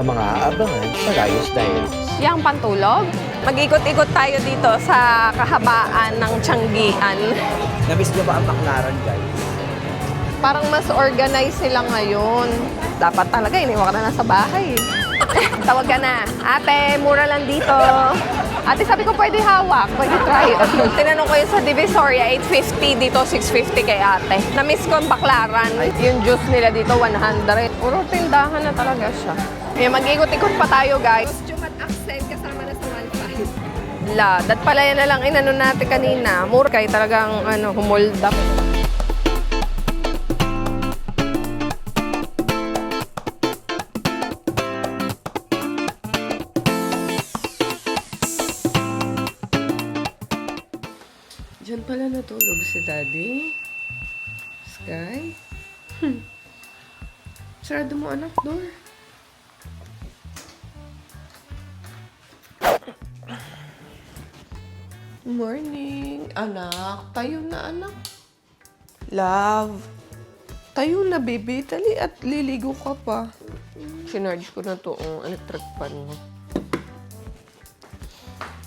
ang mga aabangan sa Rayos Diaries. Yang pantulog. Mag-ikot-ikot tayo dito sa kahabaan ng Tianggian. Namiss niyo ba ang Baclaran, guys? Parang mas organized sila ngayon. Dapat talaga, iniwan ka na lang sa bahay. Tawag ka na. Ate, mura lang dito. Ate, sabi ko pwede hawak, pwede try. Tinanong ko yun sa Divisoria, 850 dito, 650 kay ate. Na-miss ko ang baklaran. Yung juice nila dito, 100. Puro tindahan na talaga siya. Kaya mag-ikot-ikot pa tayo, guys. Costume at accent kasama na sa 1.5. La, dat pala yan na lang inano natin kanina. Mura kay talagang ano, humold up. Diyan pala natulog si Daddy. Sky? Hmm. Sarado mo anak, door. Morning, anak. Tayo na, anak. Love. Tayo na, baby. Tali at liligo ka pa. Sinarge ko na to ang electric fan mo.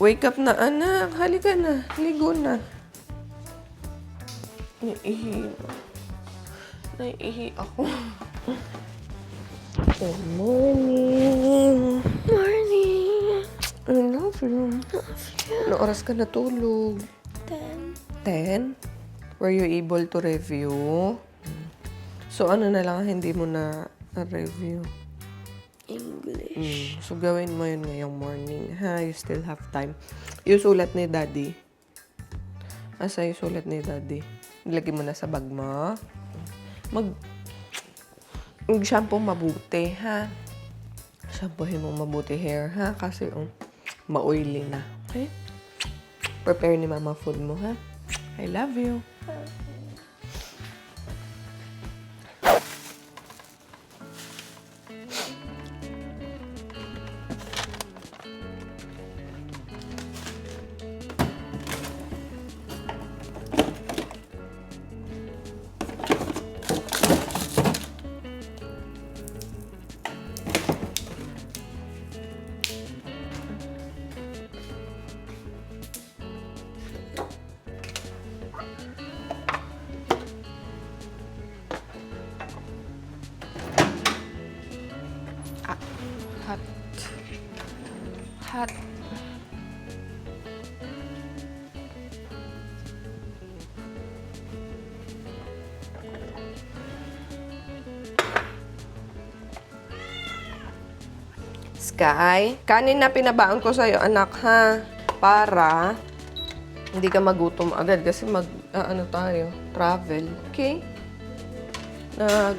Wake up na, anak. Halika na. Ligo na. Naiihi na. Naiihi ako. Good morning. Love you. Ano oras ka natulog? Ten. 10? Were you able to review? So, ano na lang hindi mo na review? English. Mm. So, gawin mo yun ngayong morning, ha? You still have time. Yung sulat ni Daddy. Asa yung sulat ni Daddy? Nilagay mo na sa bag mo. Mag... Mag-shampoo mabuti, ha? Shampoohin mo mabuti hair, ha? Kasi, um, ma-oily na. Okay? Prepare ni Mama food mo, ha? I love you. Sky, kanin na pinabaon ko sa'yo, anak, ha? Para hindi ka magutom agad kasi mag, ah, ano tayo, travel. Okay? Nag,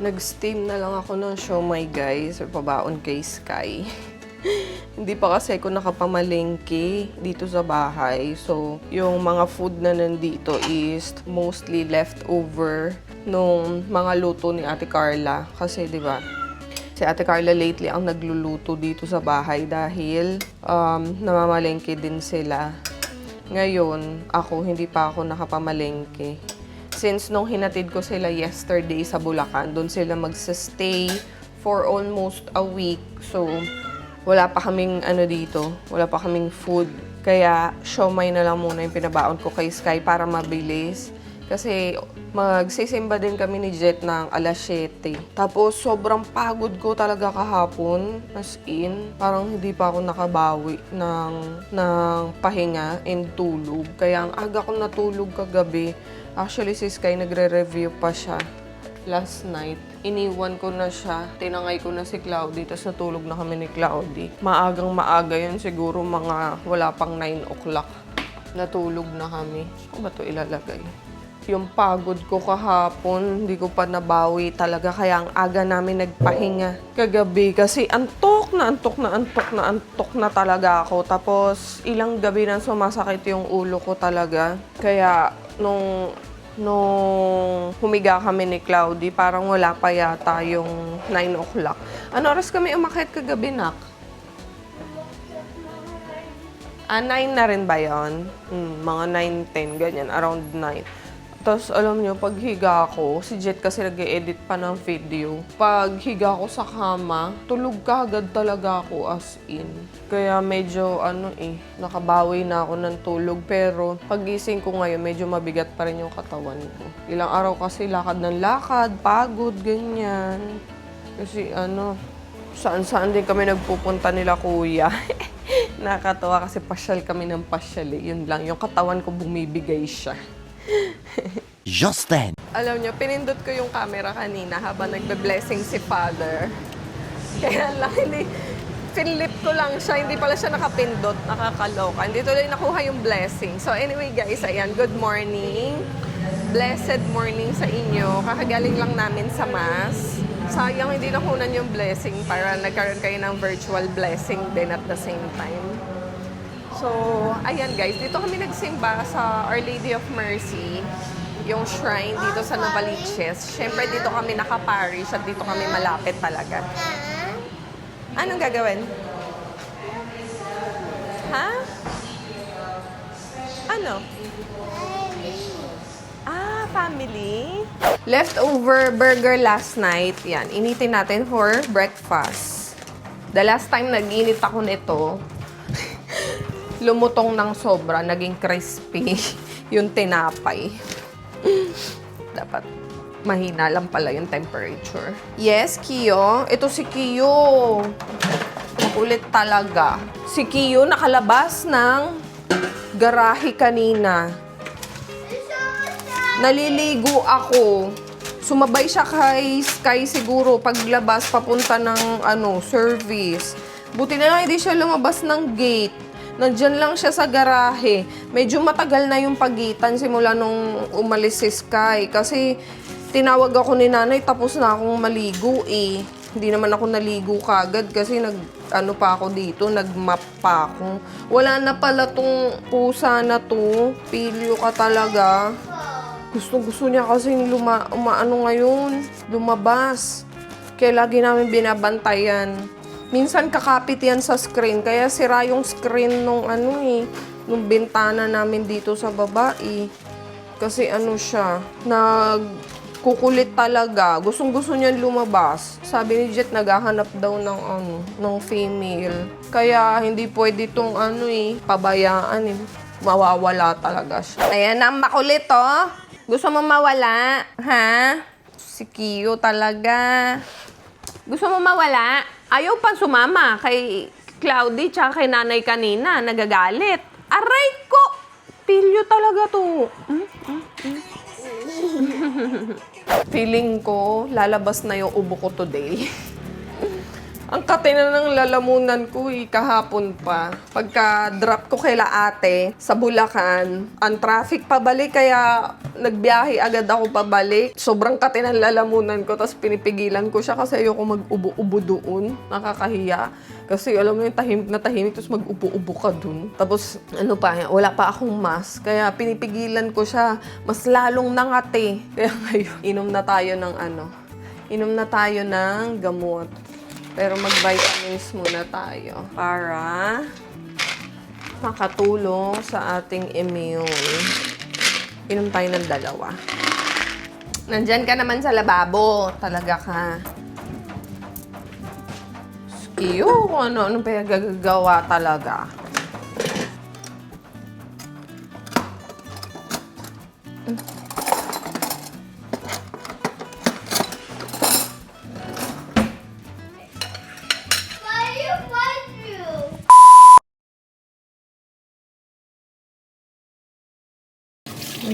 nag-steam na lang ako ng siomay, guys. Pabaon kay Sky. Hindi pa kasi ako nakapamalengke dito sa bahay. So, yung mga food na nandito is mostly leftover nung mga luto ni Ate Carla. Kasi, di ba, si Ate Carla lately ang nagluluto dito sa bahay dahil um, namamalengke din sila. Ngayon, ako hindi pa ako nakapamalengke. Since nung hinatid ko sila yesterday sa Bulacan, doon sila magsa-stay for almost a week. So, wala pa kaming ano dito, wala pa kaming food. Kaya, siomay na lang muna yung pinabaon ko kay Sky para mabilis. Kasi magsisimba din kami ni Jet ng alas 7. Tapos sobrang pagod ko talaga kahapon. As in, parang hindi pa ako nakabawi ng, ng pahinga and tulog. Kaya ang aga ko natulog kagabi. Actually, si Sky nagre-review pa siya last night. Iniwan ko na siya. Tinangay ko na si Cloudy. Tapos natulog na kami ni Cloudy. Maagang maaga yun. Siguro mga wala pang 9 o'clock. Natulog na kami. Saan ba ito ilalagay? Yung pagod ko kahapon, hindi ko pa nabawi talaga. Kaya ang aga namin nagpahinga kagabi. Kasi antok na antok na antok na antok na talaga ako. Tapos ilang gabi na sumasakit yung ulo ko talaga. Kaya nung nung humiga kami ni Cloudy, parang wala pa yata yung 9 o'clock. Ano oras kami umakit kagabi, Nak? Ah, 9 na rin ba yun? Hmm, mga 9, 10, ganyan, around 9. Tapos alam nyo, pag higa ko, si Jet kasi nag edit pa ng video. Pag higa ko sa kama, tulog kagad talaga ako as in. Kaya medyo ano eh, nakabawi na ako ng tulog. Pero pagising ko ngayon, medyo mabigat pa rin yung katawan ko. Ilang araw kasi lakad ng lakad, pagod, ganyan. Kasi ano, saan-saan din kami nagpupunta nila kuya. Nakakatawa kasi pasyal kami ng pasyal eh. Yun lang, yung katawan ko bumibigay siya. Just then. Alam niyo, pinindot ko yung camera kanina habang nagbe-blessing si Father. Kaya lang, hindi, pinlip ko lang siya, hindi pala siya nakapindot, nakakaloka. Hindi tuloy nakuha yung blessing. So anyway guys, ayan, good morning. Blessed morning sa inyo. Kakagaling lang namin sa Mass. Sayang hindi nakunan yung blessing para nagkaroon kayo ng virtual blessing din at the same time. So, ayan guys, dito kami nagsimba sa Our Lady of Mercy, yung shrine dito sa Novaliches. Siyempre dito kami nakaparish at dito kami malapit talaga. Anong gagawin? Ha? Ano? Ah, family? Leftover burger last night. Yan, initin natin for breakfast. The last time nag-init ako nito, lumutong ng sobra, naging crispy yung tinapay. Dapat mahina lang pala yung temperature. Yes, Kiyo. Ito si Kiyo. Makulit talaga. Si Kiyo nakalabas ng garahe kanina. Naliligo ako. Sumabay siya kay Sky siguro paglabas papunta ng ano, service. Buti na lang hindi siya lumabas ng gate. Nandyan lang siya sa garahe. Medyo matagal na yung pagitan simula nung umalis si Sky. Kasi tinawag ako ni nanay tapos na akong maligo eh. Hindi naman ako naligo kagad kasi nag ano pa ako dito, nagmap pa ako. Wala na pala tong pusa na to. Pilyo ka talaga. Gusto gusto niya kasi luma, umaano ngayon, lumabas. Kaya lagi namin binabantayan. Minsan kakapit yan sa screen, kaya sira yung screen nung ano eh, nung bintana namin dito sa baba eh. Kasi ano siya, nagkukulit talaga. Gustong gusto niya lumabas. Sabi ni Jet, naghahanap daw ng ano, ng female. Kaya hindi pwede tong ano eh, pabayaan eh. Mawawala talaga siya. Ayan na, makulit oh. Gusto mo mawala? Ha? Si Kiyo talaga. Gusto mo mawala? Ayaw pa sumama kay Cloudy tsaka kay nanay kanina. Nagagalit. Aray ko! Pilyo talaga to. Hmm? Hmm? Hmm? Feeling ko, lalabas na yung ubo ko today. Ang katina ng lalamunan ko eh, kahapon pa. Pagka-drop ko kay ate sa Bulacan, ang traffic pabalik kaya nagbiyahe agad ako pabalik. Sobrang katina ng lalamunan ko, tapos pinipigilan ko siya kasi ayoko mag-ubo-ubo doon. Nakakahiya. Kasi alam mo yung tahimik na tahimik, tapos mag-ubo-ubo ka doon. Tapos ano pa, wala pa akong mask. Kaya pinipigilan ko siya. Mas lalong nangati. Kaya ngayon, inom na tayo ng ano, inom na tayo ng gamot. Pero mag-vitamins muna tayo para makatulong sa ating immune. Inom tayo ng dalawa. Nandyan ka naman sa lababo. Talaga ka. Iyo, pa yung gagagawa talaga.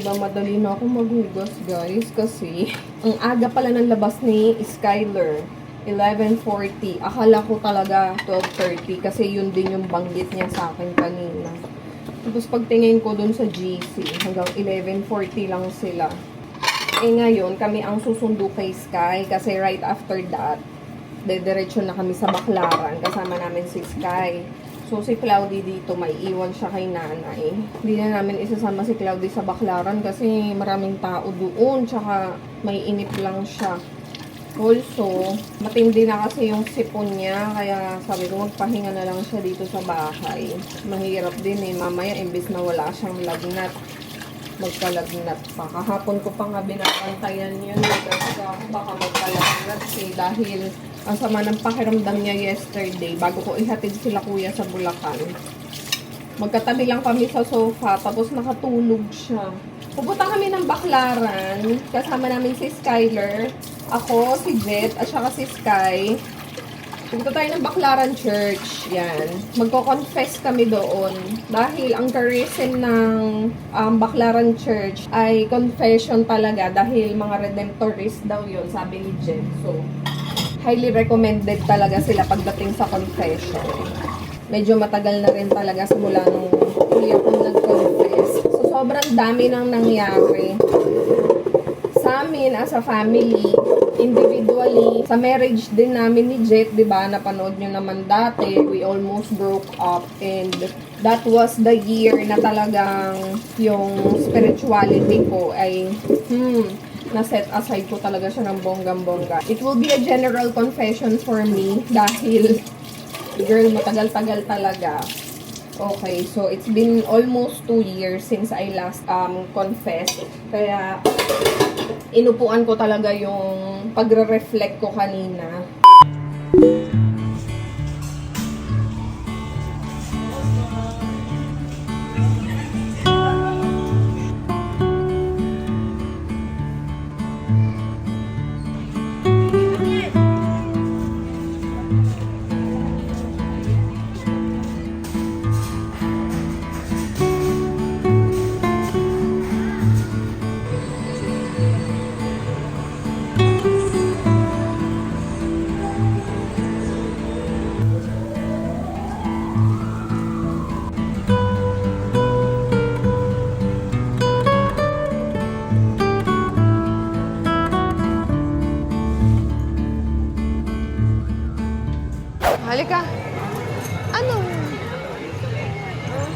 Nagmamadali na ako maghugas, guys, kasi ang aga pala ng labas ni Skyler. 11.40. Akala ko talaga 12.30 kasi yun din yung banggit niya sa akin kanina. Tapos pagtingin ko dun sa GC, hanggang 11.40 lang sila. Eh ngayon, kami ang susundo kay Sky kasi right after that, dediretso na kami sa Baclaran kasama namin si Sky. So si Cloudy dito, may iwan siya kay nanay. Hindi na namin isasama si Cloudy sa Baclaran kasi maraming tao doon, tsaka may inip lang siya. Also, matindi na kasi yung sipon niya, kaya sabi ko magpahinga na lang siya dito sa bahay. Mahirap din eh, mamaya imbes na wala siyang lagnat. magkalagnat pa. Kahapon ko pa nga binabantayan yun. Kasi baka magkalagnat eh. Dahil ang sama ng pakiramdam niya yesterday bago ko ihatid sila kuya sa Bulacan. Magkatabi lang kami sa sofa tapos nakatulog siya. Pupunta kami ng Baklaran. Kasama namin si Skyler, ako, si Jet, at saka si Sky. Pupunta tayo ng Baklaran Church. Yan. Magko-confess kami doon. Dahil ang reason ng um, Baklaran Church ay confession talaga. Dahil mga redemptorist daw yun, sabi ni Jen. So, highly recommended talaga sila pagdating sa confession. Medyo matagal na rin talaga simula nung kuya ko nag-confess. So, sobrang dami nang nangyari sa amin as a family, individually, sa marriage din namin ni Jet, di ba, napanood nyo naman dati, we almost broke up and that was the year na talagang yung spirituality ko ay, hmm, na-set aside ko talaga siya ng bonggang-bongga. It will be a general confession for me dahil, girl, matagal-tagal talaga. Okay, so it's been almost two years since I last um confessed. Kaya inupuan ko talaga yung pagre-reflect ko kanina. Halika. Ano?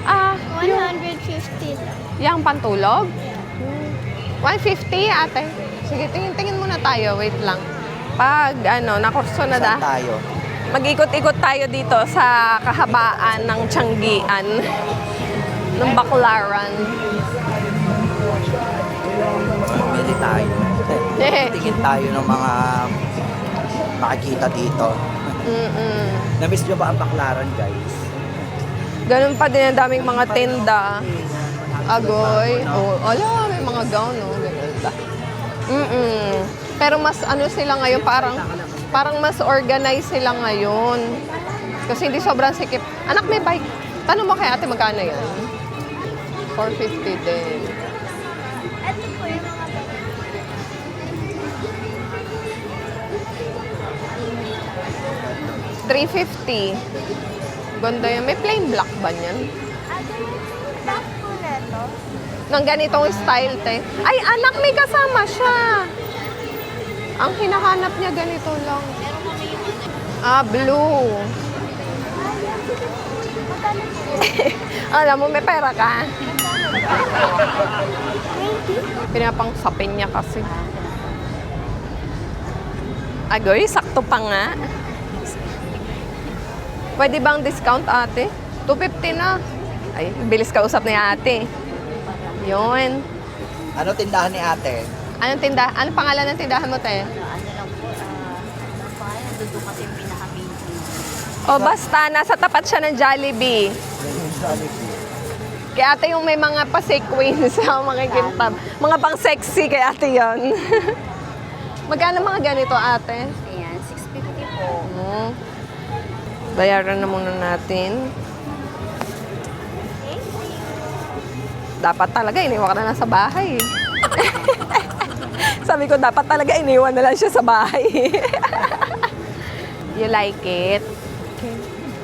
Ah, yung, 150 lang. yung pantulog? 150 ate. Sige, tingin-tingin muna tayo. Wait lang. Pag ano, nakurso na da. Saan tayo? Mag-ikot-ikot tayo dito sa kahabaan ng Tianggian ng Baclaran. Mamili tayo. Tingin tayo ng mga makikita dito. Mm-mm. Namiss nyo ba ang baklaran, guys? Ganun pa din ang daming mga tinda. Agoy. Oh, ala, may mga gown, no? Ganun ba? Mm Pero mas ano sila ngayon, parang parang mas organized sila ngayon. Kasi hindi sobrang sikip. Anak, may bike. Tanong mo kay ate magkano yan? 450 din. 350. Ganda yan. May plain black ba niyan? Ate, back po na to. Ng ganitong style, te. Ay, anak, may kasama siya. Ang hinahanap niya ganito lang. Ah, blue. Alam mo, may pera ka. 20? Pinapang sapin niya kasi. Agoy, sakto pa nga. Pwede bang discount ate? 250 na. Ay, bilis ka usap ni ate. Yun. Ano tindahan ni ate? Anong tindahan? Anong pangalan ng tindahan mo, te? ano lang po, ah, ano pa doon kasi yung pinaka-main O basta, nasa tapat siya ng Jollibee. Kaya ate yung may mga pa-sequins sa mga kintab. Mga pang sexy kay ate yon. Magkano mga ganito ate? Ayan, 650 po. Hmm. Bayaran na muna natin. Dapat talaga, iniwan ka na lang sa bahay. Sabi ko, dapat talaga iniwan na lang siya sa bahay. you like it?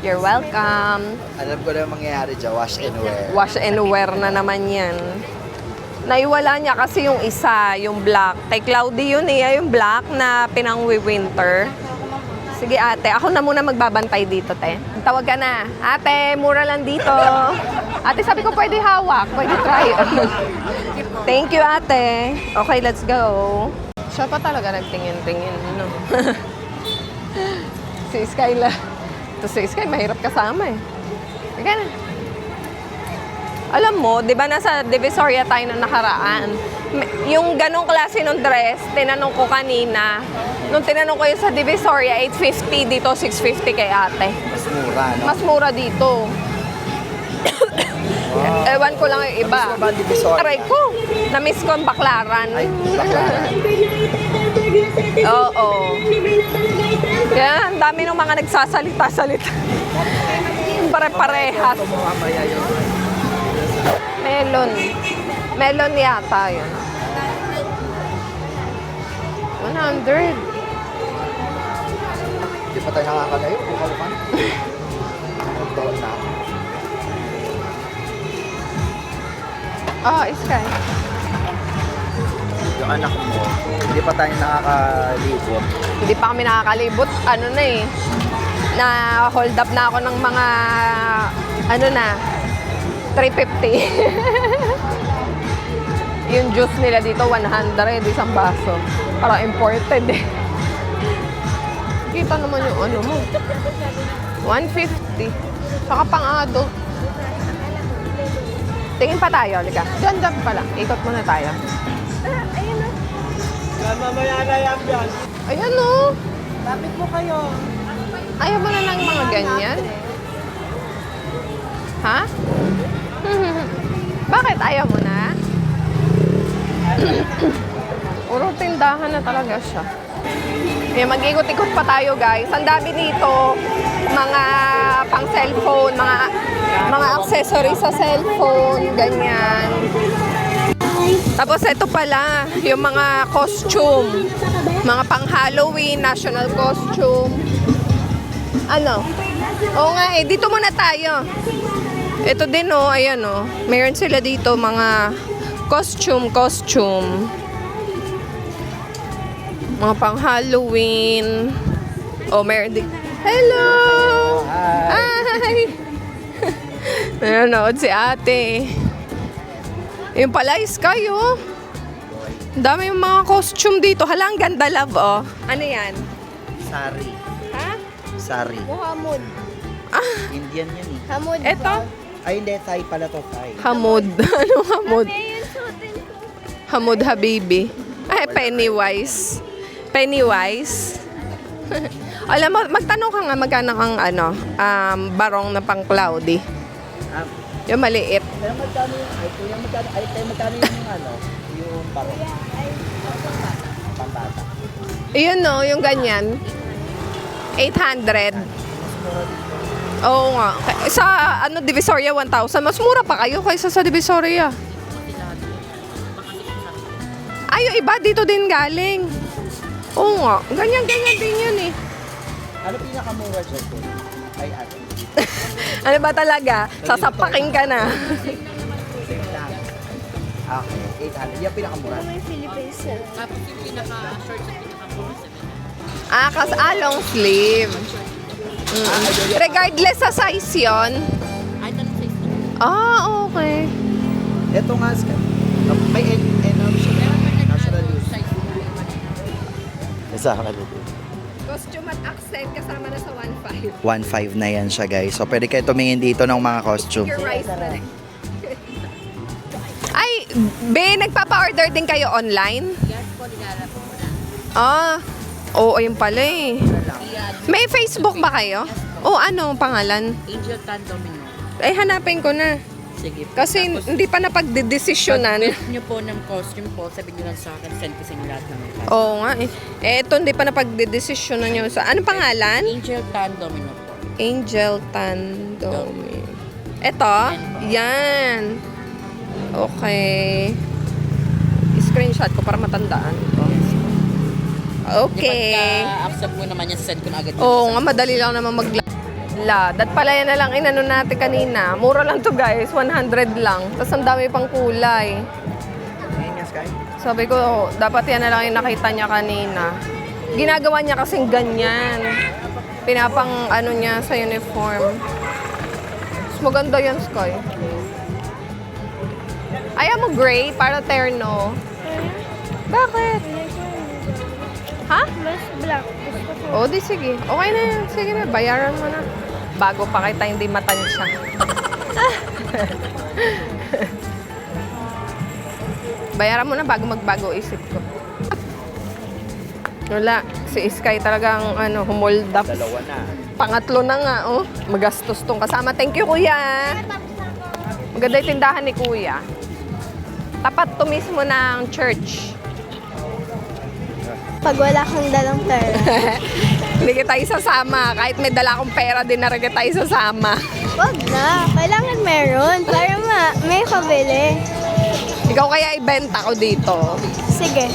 You're welcome. Alam ko na yung mangyayari dyan, wash and wear. Wash and wear na naman yan. Naiwala niya kasi yung isa, yung black. Kay Cloudy yun eh, yung black na pinang-winter. Sige ate, ako na muna magbabantay dito, te. Tawag ka na. Ate, mura lang dito. Ate, sabi ko pwede hawak, pwede try. Thank you, ate. Okay, let's go. Siya pa talaga nagtingin-tingin, no? si Skyla. Ito si Sky, mahirap kasama eh. Sige na. Alam mo, di ba nasa Divisoria tayo na nakaraan? Yung ganong klase ng dress, tinanong ko kanina. Nung tinanong ko yung sa Divisoria, 850 dito, 650 kay ate. Mas mura, no? Mas mura dito. Ewan ko lang yung iba. Mas mura ba ang Divisoria? Aray ko, na-miss ko ang baklaran. Ay, baklaran. Oo. Kaya ang dami ng mga nagsasalita-salita. Pare-parehas. Ito mo mamaya yun. Melon. Melon yata yun. 100. Hindi pa tayo nakakalayo. Bukaw-bukan. Nagtaon na. ako. Ah, Sky. Yung anak mo, hindi pa tayo nakakalibot. Hindi pa kami nakakalibot. Ano na eh. Na hold up na ako ng mga ano na 350. yung juice nila dito 100 isang baso. Parang imported eh. Kita naman yung ano mo. 150. Saka pang adult. Tingin pa tayo, lika. Diyan, diyan pala. Ikot muna tayo. Ayun na. Ayan o. Lapit mo kayo. Ayaw mo na ng mga ganyan? Ha? Bakit ayaw mo na? Puro tindahan na talaga siya. Kaya mag-ikot-ikot pa tayo guys. Ang dami dito. Mga pang cellphone, mga mga accessories sa cellphone, ganyan. Tapos ito pala, yung mga costume. Mga pang Halloween, national costume. Ano? Oo nga eh, dito muna tayo. Ito din oh, ayan oh. Meron sila dito mga costume, costume. Mga pang Halloween. Oh, meron din. Hello! Hi! Nanonood si ate. Yung pala is kayo. Ang dami yung mga costume dito. Hala, ang ganda love, oh. Ano yan? Sari. Ha? Sari. Muhammad. Indian yan eh. Hamud. Eto? Ay, hindi. Thai pala to. Thai. Hamod. Anong hamod? Hamod Habibi. Ay, Pennywise. Pennywise. Alam mo, magtanong ka nga magkano ang ano, um, barong na pang cloudy. Ah, Yung maliit. Kaya magkano yung, ay, kuya magkano, ay, tayo magkano yung ano, yung baro, pambata. Yun no, yung ganyan. 800. Oo nga. Sa ano Divisoria 1,000, mas mura pa kayo kaysa sa Divisoria. Ay, yung iba dito din galing. Oo nga. Ganyan-ganyan din yan eh. Ano pinakamura dyan po? Ay, ano? Ano ba talaga? Sasapakin ka na. Okay, 800. Yung pinakamura. May Philippines sir. Ah, kas ah, long sleeve. Mm. Regardless sa size yon. Ay, tanong sa isa. Ah, okay. Ito nga. May ano siya? National use. Isa ka. Costume at accent kasama na sa 1.5. 1.5 na yan siya guys. So pwede kayo tumingin dito ng mga costume. Your rice na rin. Ay, be, nagpapa-order din kayo online? Yes po, dinala po muna. Ah, oo, ayun pala eh. May Facebook ba kayo? O ano ang pangalan? Angel Tan Domino. Ay, hanapin ko na. Sige. Kasi Tapos, hindi pa napagdedesisyonan. pag nyo po ng costume po, sabihin nyo lang sa akin, send ko sa inyo lahat ng mga Oo nga eh. Eh, ito hindi pa napagdedesisyonan nyo sa... Anong pangalan? Angel Tan Domino po. Angel Tandomi. Ito? Yan. Okay. Screenshot ko para matandaan Okay. Pagka-accept mo naman yan, send ko na agad. Oo nga, madali lang naman mag La, dat pala yan na lang inano natin kanina. Mura lang to guys, 100 lang. Tapos ang dami pang kulay. Ngayon yan, Sky. Sabi ko, dapat yan na lang yung nakita niya kanina. Ginagawa niya kasing ganyan. Pinapang ano niya sa uniform. Mas maganda yan, Sky. Ayaw mo gray para terno. Bakit? Ha? Mas black. Gusto ko. O, di sige. Okay na yan. Sige na, bayaran mo na. Bago pa kita hindi matansya. Bayaran mo na bago magbago isip ko. Wala. Si Sky talagang ano, humold up. Dalawa na. Pangatlo na nga, oh. Magastos tong kasama. Thank you, kuya. Maganda yung tindahan ni kuya. Tapat to mismo ng church. Pag wala kang dalang pera. Hindi kita isasama. Kahit may dala akong pera, din na rin kita isasama. Wag na. Kailangan meron. Para ma may kabili. Ikaw kaya ibenta ko dito. Sige.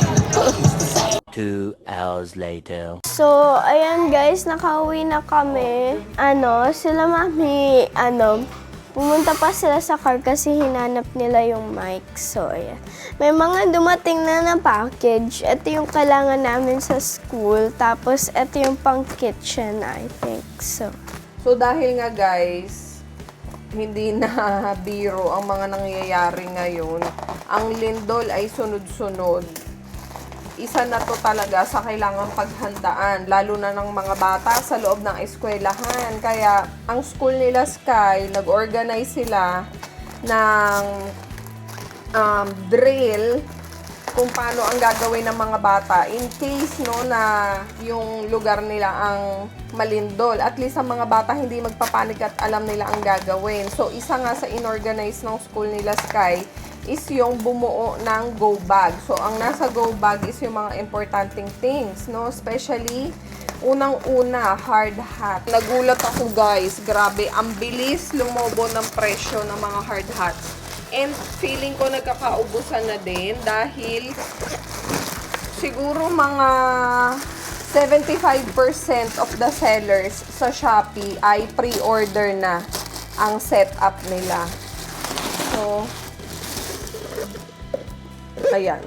Two hours later. So, ayan guys, nakauwi na kami. Ano, sila mami, ano, pumunta pa sila sa car kasi hinanap nila yung mic. So, ayan. May mga dumating na na package. Ito yung kailangan namin sa school. Tapos, ito yung pang kitchen, I think. So, So dahil nga guys, hindi na biro ang mga nangyayari ngayon. Ang lindol ay sunod-sunod. Isa na to talaga sa kailangang paghandaan, lalo na ng mga bata sa loob ng eskwelahan. Kaya ang school nila Sky, nag-organize sila ng um, drill kung paano ang gagawin ng mga bata in case no na yung lugar nila ang malindol. At least ang mga bata hindi magpapanik at alam nila ang gagawin. So isa nga sa inorganize ng school nila Sky is yung bumuo ng go bag. So ang nasa go bag is yung mga importanteng things, no? Especially unang-una, hard hat. Nagulat ako guys, grabe, ang bilis lumobo ng presyo ng mga hard hats. And feeling ko nagkakaubusan na din dahil siguro mga 75% of the sellers sa Shopee ay pre-order na ang setup nila. So, ayan.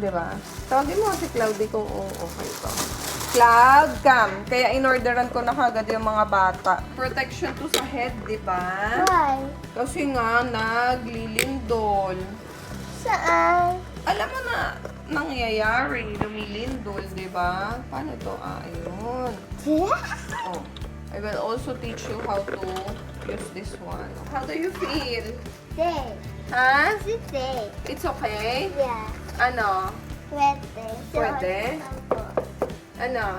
Diba? Tawagin mo si Cloudy kung oo, okay to. Cloud Cam. Kaya in-orderan ko na kagad yung mga bata. Protection to sa head, di ba? why? Kasi nga, naglilindol. Saan? Alam mo na, nangyayari, lumilindol, di ba? Paano to? Ah, ayun. Oh. I will also teach you how to use this one. How do you feel? Day. Ha? Day. It's okay? Yeah. Ano? Pwede. Pwede? Ano?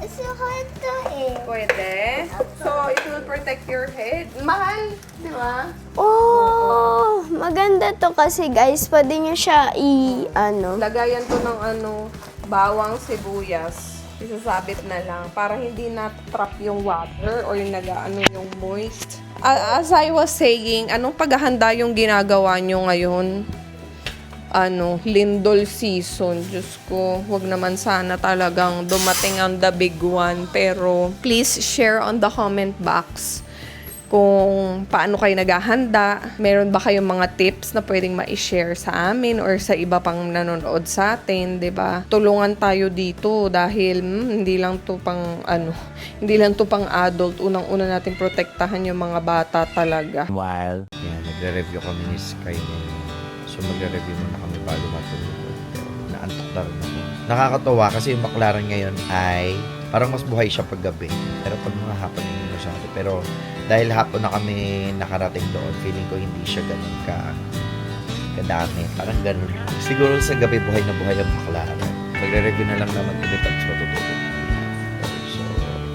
Sukat to eh. Pwede? So, it will protect your head. Mahal, di ba? Oh, maganda to kasi guys, pwede nyo siya i, ano, Lagayan to ng ano, bawang sibuyas. Isasabit na lang para hindi na-trap yung water or yung nag-ano yung moist. As I was saying, anong paghahanda yung ginagawa nyo ngayon? Ano, lindol season. Diyos ko, wag naman sana talagang dumating ang the big one. Pero please share on the comment box kung paano kayo naghahanda. Meron ba kayong mga tips na pwedeng ma-share sa amin or sa iba pang nanonood sa atin, 'di ba? Tulungan tayo dito dahil hmm, hindi lang 'to pang ano, hindi lang 'to pang adult. Unang-una natin protektahan yung mga bata talaga. While Yan, nagre-review kami ni Sky ngayon. So magre-review muna kami bago matulog. Pero naantok na rin ako. Nakakatawa kasi yung McLaren ngayon ay parang mas buhay siya pag gabi. Pero pag mga hapon hindi masyado. Pero dahil hapon na kami nakarating doon, feeling ko hindi siya ganun ka kadami. Parang ganun. Siguro sa gabi buhay na buhay ang McLaren. Magre-review na lang naman ulit at matutulog. So,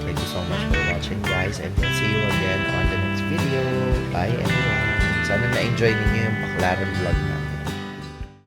thank you so much for watching guys and we'll see you again on the next video. Bye everyone. Sana na-enjoy ninyo yung McLaren vlog na.